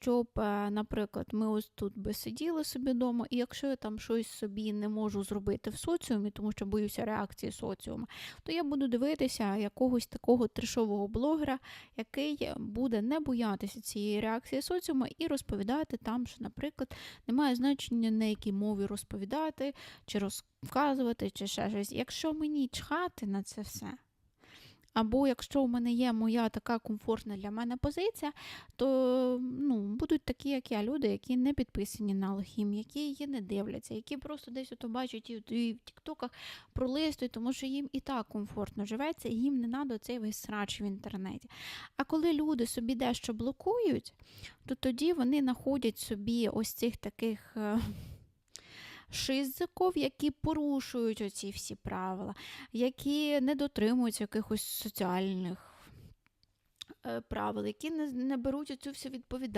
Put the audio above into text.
щоб, е, наприклад, ми ось тут би сиділи собі вдома, і якщо я там щось собі не можу зробити в соціумі, тому що боюся реакції соціуму, то я буду дивитися якогось такого трешового блогера, який буде не боятися цієї реакції соціуму і розповідати там, що, наприклад, немає значення на якій мові розповідати, чи розказувати, чи ще щось. Якщо мені чхати на це все. Або якщо у мене є моя така комфортна для мене позиція, то ну, будуть такі, як я, люди, які не підписані на алхім, які її не дивляться, які просто десь ото бачать і, в тіктоках пролистують, тому що їм і так комфортно живеться, і їм не треба цей весь срач в інтернеті. А коли люди собі дещо блокують, то тоді вони знаходять собі ось цих таких. Шизиков, які порушують оці всі правила, які не дотримуються якихось соціальних е, правил, які не беруть оцю всю відповідальність.